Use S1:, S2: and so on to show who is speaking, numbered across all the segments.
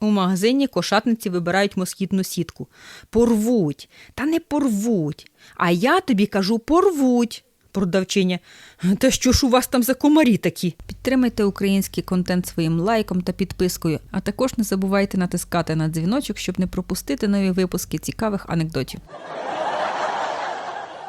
S1: У магазині кошатниці вибирають москітну сітку. Порвуть. Та не порвуть. А я тобі кажу, порвуть. Продавчиня. Та що ж у вас там за комарі такі? Підтримайте український контент своїм лайком та підпискою, а також не забувайте натискати на дзвіночок, щоб не пропустити нові випуски цікавих анекдотів.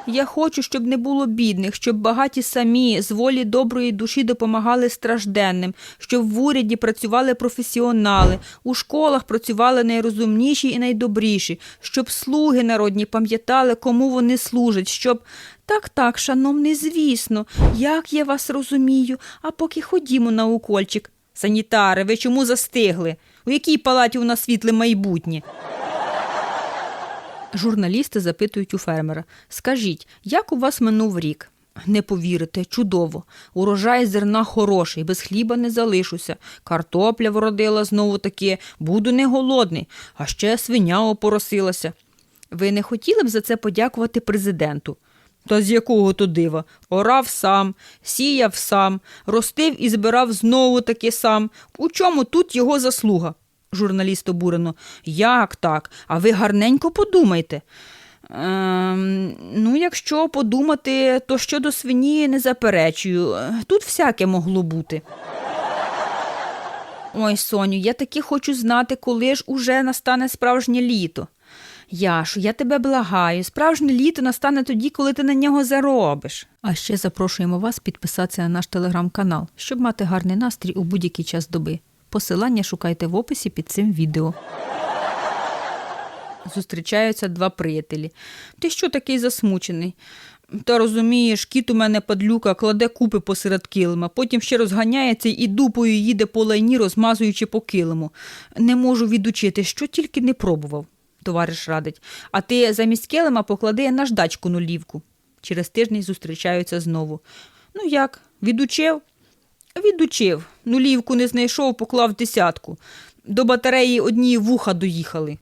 S1: Я хочу, щоб не було бідних, щоб багаті самі з волі доброї душі допомагали стражденним, щоб в уряді працювали професіонали, у школах працювали найрозумніші і найдобріші, щоб слуги народні пам'ятали, кому вони служать, щоб. Так, так, шановний, звісно, як я вас розумію, а поки ходімо на укольчик. Санітари, ви чому застигли? У якій палаті у нас світле майбутнє? Журналісти запитують у фермера: Скажіть, як у вас минув рік? Не повірите, чудово. Урожай зерна хороший, без хліба не залишуся. Картопля вродила знову таки, буду не голодний, а ще свиня опоросилася. Ви не хотіли б за це подякувати президенту? Та з якого то дива? Орав сам, сіяв сам, ростив і збирав знову таки сам. У чому тут його заслуга? Журналіст обурено. Як так? А ви гарненько подумайте. Ем, ну, якщо подумати, то щодо свині не заперечую. Тут всяке могло бути. Ой, Соню, я таки хочу знати, коли ж уже настане справжнє літо. Яшу, я тебе благаю, справжнє літо настане тоді, коли ти на нього заробиш. А ще запрошуємо вас підписатися на наш телеграм-канал, щоб мати гарний настрій у будь-який час доби. Посилання шукайте в описі під цим відео. Зустрічаються два приятелі. Ти що такий засмучений? Та розумієш, кіт у мене падлюка кладе купи посеред килима, потім ще розганяється і дупою їде по лайні, розмазуючи по килиму. Не можу відучити, що тільки не пробував, товариш радить. А ти замість килима поклади наждачку нулівку. Через тиждень зустрічаються знову. Ну як, відучив? Відучив. Нулівку не знайшов, поклав десятку. До батареї одні вуха доїхали.